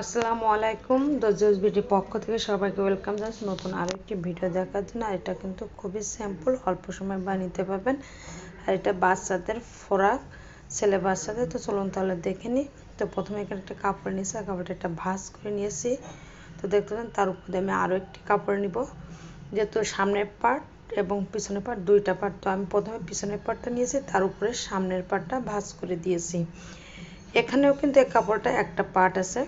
আসসালামু আলাইকুম। দজজ বিডি পক্ষ থেকে সবাইকে ওয়েলকাম জানাচ্ছি। নতুন আরও একটি ভিডিও দেখার জন্য। আর এটা কিন্তু খুবই সিম্পল, অল্প সময় বানিয়ে পারবেন আর এটা বাচ্চাদের ফোরাক, ছেলে বাচ্চাদের। তো চলুন তাহলে দেখে নিই। তো প্রথমে এখানে একটা কাপড় নিয়েছি। আর কাপড়টা একটা ভাঁজ করে নিয়েছি। তো দেখতে পাবেন তার উপরে আমি আরও একটি কাপড় নিব। যেহেতু সামনের পার্ট এবং পিছনের পার্ট, দুইটা পার্ট। তো আমি প্রথমে পিছনের পার্টটা নিয়েছি, তার উপরে সামনের পার্টটা ভাঁজ করে দিয়েছি। এখানেও কিন্তু এই কাপড়টা একটা পার্ট আছে।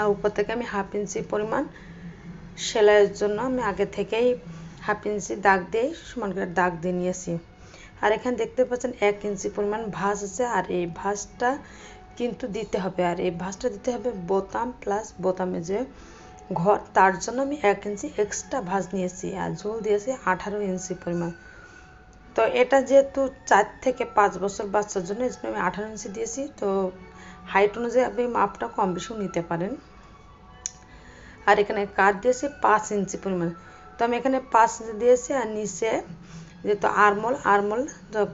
আর উপর থেকে আমি হাফ ইঞ্চি পরিমাণ সেলাইয়ের জন্য আমি আগে থেকেই হাফ ইঞ্চি দাগ দিয়ে, সমান করে দাগ দিয়ে নিয়েছি। আর এখানে দেখতে পাচ্ছেন এক ইঞ্চি পরিমাণ ভাঁজ আছে, আর এই ভাঁজটা কিন্তু দিতে হবে। আর এই ভাঁজটা দিতে হবে বোতাম প্লাস বোতামে যে ঘর, তার জন্য আমি এক ইঞ্চি এক্সট্রা ভাঁজ নিয়েছি আর ঝোল দিয়েছি আঠারো ইঞ্চি পরিমাণ। তো এটা যেহেতু চার থেকে পাঁচ বছর বাচ্চার জন্য এই জন্য আমি আঠারো ইঞ্চি দিয়েছি। তো হাইট অনুযায়ী আপনি মাপটা কম বেশিও নিতে পারেন। আর এখানে কাঠ দিয়েছি পাঁচ ইঞ্চি পরিমাণ। তো আমি এখানে পাঁচ ইঞ্চি দিয়েছি আর নিচে যেহেতু আরমল আরমল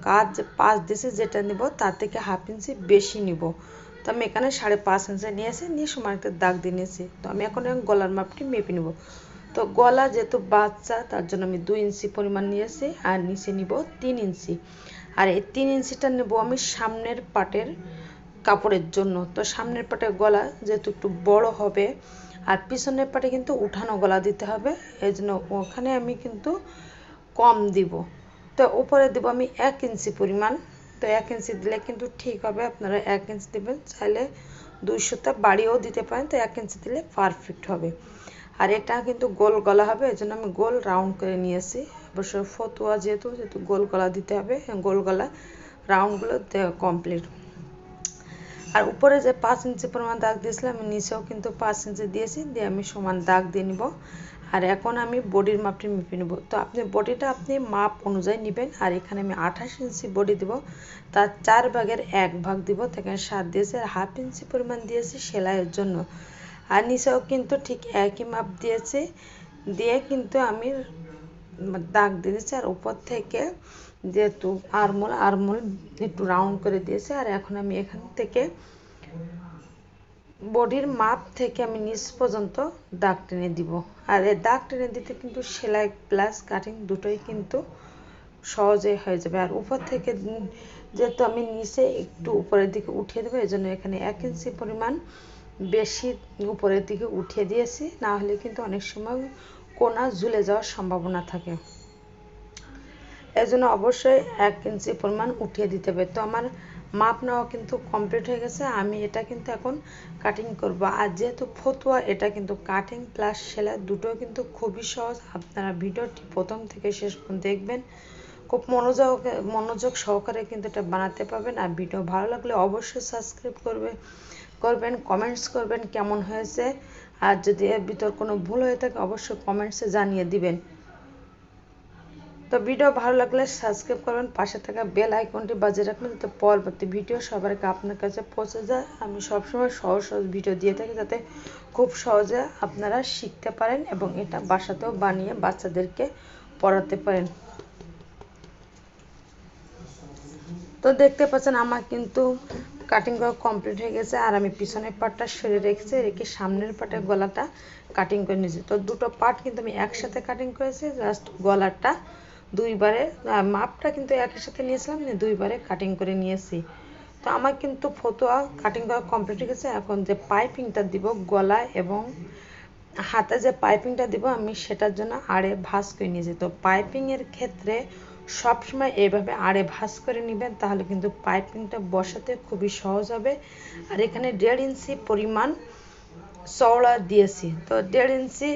কাজ পাঁচ দিয়েছি যেটা নিব তার থেকে হাফ ইঞ্চি বেশি নিব। তো আমি এখানে সাড়ে পাঁচ ইঞ্চি নিয়েছি, নিয়ে সময় একটা দাগ দিয়ে নিয়েছি। তো আমি এখন গলার মাপটি মেপে নেব। তো গলা যেহেতু বাচ্চা তার জন্য আমি দুই ইঞ্চি পরিমাণ নিয়েছি আর নিচে নিব তিন ইঞ্চি। আর এই তিন ইঞ্চিটা নেব আমি সামনের পাটের কাপড়ের জন্য। তো সামনের পাটে গলা যেহেতু একটু বড় হবে, আর পিছনের পাটে কিন্তু উঠানো গলা দিতে হবে এই জন্য ওখানে আমি কিন্তু কম দিব। তো উপরে দেবো আমি এক ইঞ্চি পরিমাণ। তো এক ইঞ্চি দিলে কিন্তু ঠিক হবে, আপনারা এক ইঞ্চি দেবেন, চাইলে দুইশোটা বাড়িয়েও দিতে পারেন, তো এক ইঞ্চি দিলে পারফেক্ট হবে। আর এটা কিন্তু গোল গলা হবে এই আমি গোল রাউন্ড করে নিয়েছি। অবশ্য ফতুয়া যেহেতু যেহেতু গোল গলা দিতে হবে, গোল গলা রাউন্ডগুলো কমপ্লিট আর উপরে যে পাঁচ ইঞ্চি পরিমাণ দাগ দিয়েছিলাম, আমি নিচেও কিন্তু পাঁচ ইঞ্চি দিয়েছি, দিয়ে আমি সমান দাগ দিয়ে নিব। আর এখন আমি বডির মাপটি মেপে নেব। তো আপনি বডিটা আপনি মাপ অনুযায়ী নেবেন, আর এখানে আমি আঠাশ ইঞ্চি বডি দিব, তার চার ভাগের এক ভাগ দিব সেখানে সাত দিয়েছি, আর হাফ ইঞ্চি পরিমাণ দিয়েছি সেলাইয়ের জন্য। আর নিচেও কিন্তু ঠিক একই মাপ দিয়েছি, দিয়ে কিন্তু আমি দাগ দিয়েছি, আর উপর থেকে যেহেতু আরমোল আরমোল একটু রাউন্ড করে দিয়েছে। আর এখন আমি এখান থেকে বডির মাপ থেকে আমি নিচ পর্যন্ত দাগ টেনে দিব। আর এই দাগ টেনে দিতে কিন্তু সেলাই প্লাস কাটিং দুটোই কিন্তু সহজে হয়ে যাবে। আর উপর থেকে যেহেতু আমি নিচে একটু উপরের দিকে উঠিয়ে দেবো এই জন্য এখানে এক ইঞ্চি পরিমাণ বেশি উপরের দিকে উঠিয়ে দিয়েছি। না হলে কিন্তু অনেক সময় কোনা ঝুলে যাওয়ার সম্ভাবনা থাকে। জন্য অবশ্যই এক ইঞ্চি পরিমাণ উঠিয়ে দিতে হবে। তো আমার মাপ নেওয়া কিন্তু কমপ্লিট হয়ে গেছে, আমি এটা কিন্তু এখন কাটিং করব। আর যেহেতু ফতুয়া, এটা কিন্তু কাটিং প্লাস সেলাই দুটো কিন্তু খুবই সহজ। আপনারা ভিডিওটি প্রথম থেকে শেষ পর্যন্ত দেখবেন। খুব মনোযোগ মনোযোগ সহকারে কিন্তু এটা বানাতে পারবেন। আর ভিডিও ভালো লাগলে অবশ্যই সাবস্ক্রাইব করবে, করবেন কমেন্টস করবেন কেমন হয়েছে। আর যদি এর ভিতর কোনো ভুল হয়ে থাকে, অবশ্যই কমেন্টসে জানিয়ে দিবেন। তো ভিডিও ভালো লাগলে সাবস্ক্রাইব করবেন, পাশে থাকা বেল আইকনটি বাজিয়ে রাখবেন যাতে পরবর্তী ভিডিও সবার আপনার কাছে পৌঁছে যায়। আমি সবসময় সহজ সহজ ভিডিও দিয়ে থাকি যাতে খুব সহজে আপনারা শিখতে পারেন এবং এটা বাসাতেও বানিয়ে বাচ্চাদেরকে পড়াতে পারেন। তো দেখতে পাচ্ছেন আমার কিন্তু কাটিং করা কমপ্লিট হয়ে গেছে আর আমি পিছনের পার্টটা সরে রেখেছি, রেখে সামনের পার্টের গলাটা কাটিং করে নিয়েছি। তো দুটো পার্ট কিন্তু আমি একসাথে কাটিং করেছি জাস্ট গলাটা দুইবারে মাপটা কিন্তু একই সাথে নিয়েছিলাম দুইবারে কাটিং করে নিয়েছি। তো আমার কিন্তু ফতোয়া কাটিং করা কমপ্লিট হয়ে গেছে। এখন যে পাইপিংটা দিব গলায় এবং হাতে যে পাইপিংটা দিব, আমি সেটার জন্য আড়ে ভাঁজ করে নিয়েছি। তো পাইপিংয়ের ক্ষেত্রে সবসময় এইভাবে আড়ে ভাঁজ করে নেবেন, তাহলে কিন্তু পাইপিংটা বসাতে খুবই সহজ হবে। আর এখানে দেড় ইঞ্চি পরিমাণ চওড়া দিয়েছি। তো দেড় ইঞ্চি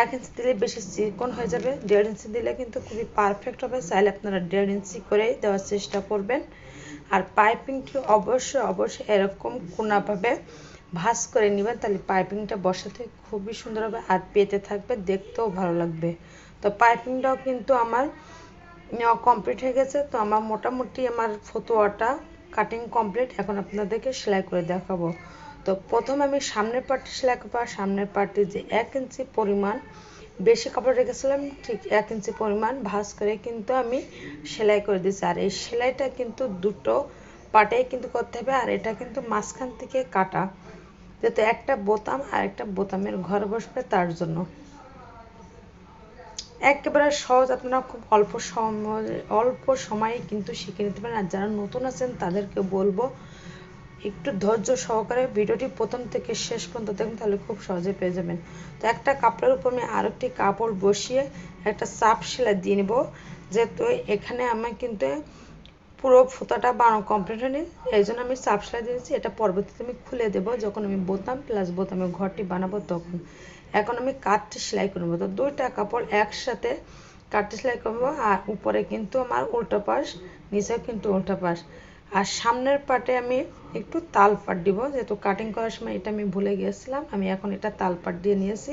এক ইঞ্চি দিলে বেশি চিকন হয়ে যাবে, দেড় ইঞ্চি দিলে কিন্তু খুবই পারফেক্ট হবে। চাইলে আপনারা দেড় ইঞ্চি করেই দেওয়ার চেষ্টা করবেন। আর পাইপিংটি অবশ্যই অবশ্যই এরকম কোনাভাবে ভাঁজ করে নেবেন, তাহলে পাইপিংটা বসাতে খুবই সুন্দর হবে আর পেতে থাকবে, দেখতেও ভালো লাগবে। তো পাইপিংটাও কিন্তু আমার নেওয়া কমপ্লিট হয়ে গেছে। তো আমার মোটামুটি আমার ফতোয়াটা কাটিং কমপ্লিট এখন আপনাদেরকে সেলাই করে দেখাবো। তো প্রথম আমি সামনের পার্টটি সেলাই করব সামনের পার্টটি যে এক ইঞ্চি পরিমাণ বেশি কাপড় রেখেছিলাম, ঠিক এক ইঞ্চি পরিমাণ ভাঁজ করে কিন্তু আমি সেলাই করে দিয়েছি। আর এই সেলাইটা কিন্তু দুটো পাটেই কিন্তু করতে হবে, আর এটা কিন্তু মাঝখান থেকে কাটা। যেহেতু একটা বোতাম আর একটা বোতামের ঘর বসবে তার জন্য। একেবারে সহজ, আপনারা খুব অল্প সময়, অল্প সময়ে কিন্তু শিখে নিতে পারেন। আর যারা নতুন আছেন তাদেরকে বলব একটু ধৈর্য সহকারে ভিডিওটি প্রথম থেকে শেষ পর্যন্ত দেখুন, তাহলে খুব সহজে পেয়ে যাবেন। তো একটা কাপড়ের উপর আমি আরেকটি কাপড় বসিয়ে একটা চাপ সেলাই দিয়ে নেব, যেহেতু এখানে আমি কিন্তু পুরো ফুতাটা বানানো কমপ্লিট হয়নি, এই জন্য আমি চাপ সেলাই দিয়েছি। এটা পরবর্তীতে আমি খুলে দেব, যখন আমি বোতাম প্লাস বোতামে ঘরটি বানাবো তখন। এখন আমি কাঠটি সেলাই করব তো দুইটা কাপড় একসাথে কাঠটি সেলাই করব আর উপরে কিন্তু আমার উল্টো পাশ, নিচেও কিন্তু উল্টো পাশ। আর সামনের পাটে আমি একটু তাল পাট দিব। যেহেতু কাটিং করার সময় এটা আমি ভুলে গিয়েছিলাম, আমি এখন এটা তাল পাট দিয়ে নিয়েছি।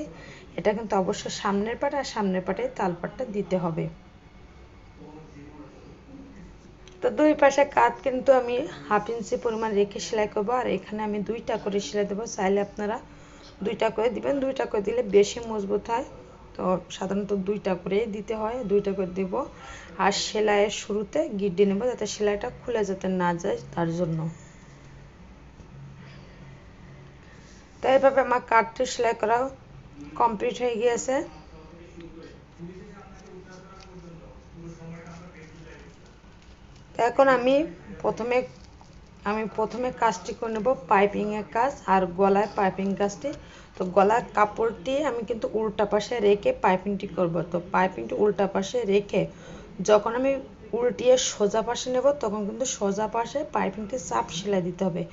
এটা কিন্তু অবশ্যই সামনের পাট আর সামনের পাটে তাল পাটটা দিতে হবে। তো দুই পাশে কাত কিন্তু আমি হাফ ইঞ্চি পরিমাণ রেখে সেলাই করব, আর এখানে আমি দুইটা করে সেলাই দেবো। চাইলে আপনারা দুইটা করে দিবেন, দুইটা করে দিলে বেশি মজবুত হয়। তো সাধারণত দুইটা করেই দিতে হয়, দুইটা করে দিব। আর সেলাইয়ের শুরুতে গিড্ডি নেব, যাতে সেলাইটা খুলে যাতে না যায় তার জন্য। তো এইভাবে আমার কাঠটি সেলাই করা কমপ্লিট হয়ে গিয়েছে। এখন আমি প্রথমে আমি প্রথমে কাজটি করে নেব পাইপিংয়ের কাজ আর গলায় পাইপিং কাজটি। তো গলার কাপড়টি আমি কিন্তু উল্টা পাশে রেখে পাইপিংটি করব। তো পাইপিংটি উল্টা পাশে রেখে যখন আমি উল্টিয়ে সোজা পাশে নেব, তখন কিন্তু সোজা পাশে পাইপিংটি চাপ সেলাই দিতে হবে।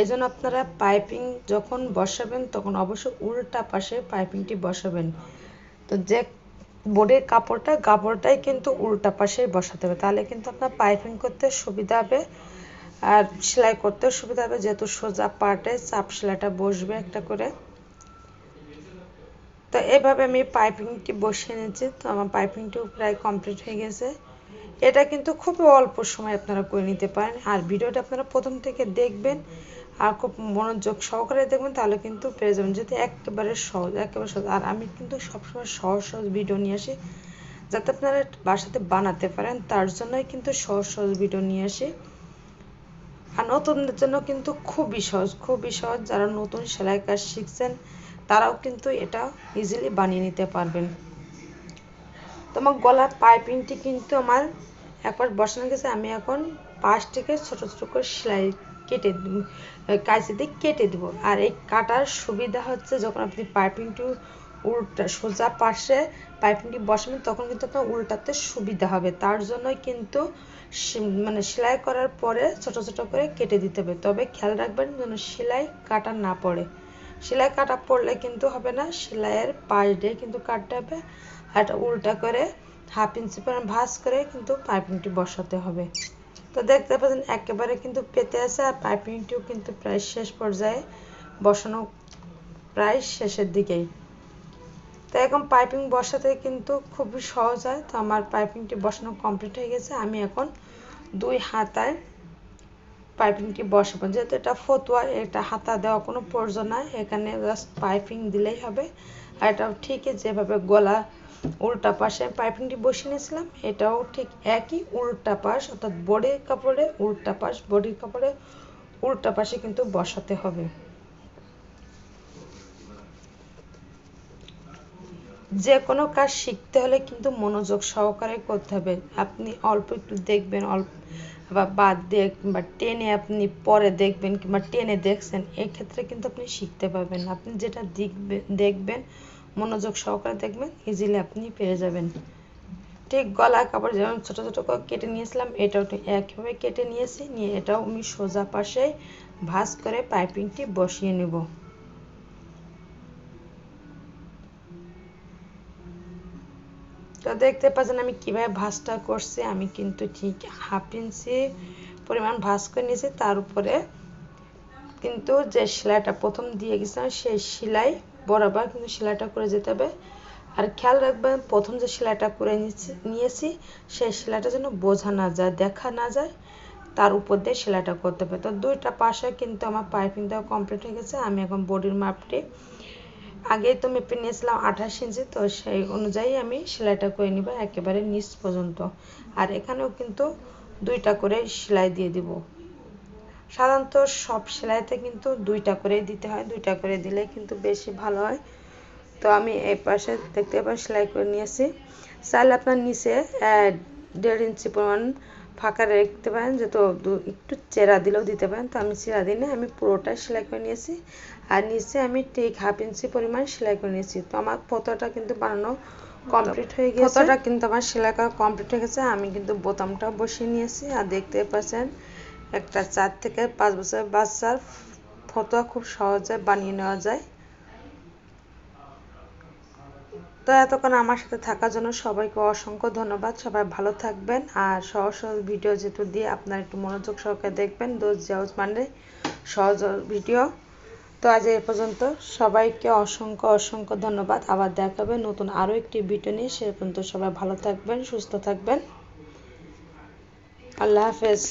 এই জন্য আপনারা পাইপিং যখন বসাবেন, তখন অবশ্যই উল্টা পাশে পাইপিংটি বসাবেন। তো যে বোর্ডের কাপড়টা, কাপড়টাই কিন্তু উল্টা পাশে বসাতে হবে। তাহলে কিন্তু আপনার পাইপিং করতে সুবিধা হবে, আর সেলাই করতেও সুবিধা হবে, যেহেতু সোজা পাটে চাপ সেলাইটা বসবে একটা করে। তো এভাবে আমি পাইপিংটি বসিয়ে নিচ্ছি তো আমার পাইপিংটিও প্রায় কমপ্লিট হয়ে গেছে। এটা কিন্তু খুবই অল্প সময় আপনারা করে নিতে পারেন। আর ভিডিওটা আপনারা প্রথম থেকে দেখবেন আর খুব মনোযোগ সহকারে দেখবেন, তাহলে কিন্তু পেয়ে যাবেন। যদি একেবারে সহজ একেবারে সহজ। আর আমি কিন্তু সবসময় সহজ সহজ ভিডিও নিয়ে আসি, যাতে আপনারা বাসাতে বানাতে পারেন। তার জন্যই কিন্তু সহজ সহজ ভিডিও নিয়ে আসি। আর নতুনদের জন্য কিন্তু খুবই সহজ খুবই সহজ। যারা নতুন সেলাই কাজ শিখছেন, তারাও কিন্তু এটা ইজিলি বানিয়ে নিতে পারবেন। তোমার গলার পাইপিংটি কিন্তু আমার একবার বসানো গেছে, আমি এখন পাশ থেকে ছোট ছোট করে সেলাই কেটে কাঁচি দিয়ে কেটে দেব। আর এই কাটার সুবিধা হচ্ছে যখন আপনি পাইপিংটি উল্টা সোজা পাশে পাইপিংটি বসাবেন, তখন কিন্তু আপনার উল্টাতে সুবিধা হবে। তার জন্যই কিন্তু মানে সেলাই করার পরে ছোট ছোট করে কেটে দিতে হবে। তবে খেয়াল রাখবেন যেন সেলাই কাটা না পড়ে। সেলাই কাটা পড়লে কিন্তু হবে না, সেলাইয়ের পাশ দিয়ে কিন্তু কাটতে হবে। এটা উল্টা করে হাফ ইঞ্চি পরিমাণ ভাঁজ করে কিন্তু পাইপিংটি বসাতে হবে। তো দেখতে পাচ্ছেন, একেবারে কিন্তু পেতে আছে আর পাইপিংটিও কিন্তু প্রায় শেষ পর্যায়ে বসানো প্রায় শেষের দিকেই। তো এখন পাইপিং বসাতে কিন্তু খুবই সহজ হয়। তো আমার পাইপিংটি বসানো কমপ্লিট হয়ে গেছে। আমি এখন দুই হাতায় পাইপিংটি বসাবো। যেহেতু এটা ফতুয়া, এটা হাতা দেওয়া কোনো প্রয়োজন নাই। এখানে জাস্ট পাইপিং দিলেই হবে। আর এটাও ঠিকই যেভাবে গলা উল্টা পাশে পাইপিংটি বসিয়ে নিয়েছিলাম। এটাও ঠিক একই উল্টা পাশ, অর্থাৎ বডির কাপড়ে উল্টা পাশ বডির কাপড়ে উল্টা পাশে কিন্তু বসাতে হবে। যে কোনো কাজ শিখতে হলে কিন্তু মনোযোগ সহকারে করতে হবে। আপনি অল্প একটু দেখবেন, অল্প বা বাদ দিয়ে কিংবা টেনে আপনি পরে দেখবেন কিংবা টেনে দেখছেন, এক্ষেত্রে কিন্তু আপনি শিখতে পারবেন। আপনি যেটা দেখবেন দেখবেন মনোযোগ সহকারে দেখবেন ইজিলি আপনি পেয়ে যাবেন। ঠিক গলা কাপড় যেমন ছোটো ছোটো করে কেটে নিয়েছিলাম, এটাও ঠিক একইভাবে কেটে নিয়েছি, নিয়ে এটাও আমি সোজা পাশে ভাঁজ করে পাইপিংটি বসিয়ে নেব। তো দেখতে পাচ্ছেন আমি কীভাবে ভাঁজটা করছি, আমি কিন্তু ঠিক হাফ ইঞ্চি পরিমাণ ভাঁজ করে নিয়েছি, তার উপরে কিন্তু যে সেলাইটা প্রথম দিয়ে গেছিলাম, সেই সেলাই বরাবর কিন্তু সেলাইটা করে যেতে হবে। আর খেয়াল রাখবেন, প্রথম যে সেলাইটা করে নিয়েছি সেই সেলাইটা যেন বোঝা না যায়, দেখা না যায়, তার উপর দিয়ে সেলাইটা করতে হবে। তো দুইটা পাশে কিন্তু আমার পাইপিং দেওয়া কমপ্লিট হয়ে গেছে, আমি এখন বডির মাপটি আগেই তো মেপে নিয়েছিলাম আঠাশ ইঞ্চি, তো সেই অনুযায়ী আমি সেলাইটা করে নিব, একেবারে নিচ পর্যন্ত। আর এখানেও কিন্তু দুইটা করে সেলাই দিয়ে দিব। সাধারণত সব সেলাইতে কিন্তু দুইটা করেই দিতে হয়, দুইটা করে দিলে কিন্তু বেশি ভালো হয়। তো আমি এই পাশে দেখতে পাই সেলাই করে নিয়েছি। চাইলে আপনার নিচে দেড় ইঞ্চি পরিমাণ ফাঁকা রাখতে পারেন, যেহেতু একটু চেরা দিলেও দিতে পারেন। তো আমি চেরা দিনে আমি পুরোটাই সেলাই করে নিয়েছি। আর নিচে আমি ঠিক হাফ ইঞ্চি পরিমাণ সেলাই করে নিয়েছি। তো আমার ফতোটা কিন্তু বানানো কমপ্লিট হয়ে গেছে। ফতোটা কিন্তু আমার সেলাই করা কমপ্লিট হয়ে গেছে। আমি কিন্তু বোতামটা বসিয়ে নিয়েছি। আর দেখতে পাচ্ছেন একটা চার থেকে পাঁচ বছর বাচ্চার ফতোয়া খুব সহজে বানিয়ে নেওয়া যায়। তো এতক্ষণ আমার সাথে থাকার জন্য সবাইকে অসংখ্য ধন্যবাদ। সবাই ভালো থাকবেন আর সহজ সহজ ভিডিও যেটু দিয়ে আপনার একটু মনোযোগ সহকারে দেখবেন দোজ জাউজ মানে সহজ ভিডিও। তো আজ এ পর্যন্ত সবাইকে অসংখ্য অসংখ্য ধন্যবাদ। আবার দেখাবে নতুন আরও একটি ভিডিও নিয়ে। সে পর্যন্ত সবাই ভালো থাকবেন, সুস্থ থাকবেন। আল্লাহ হাফেজ।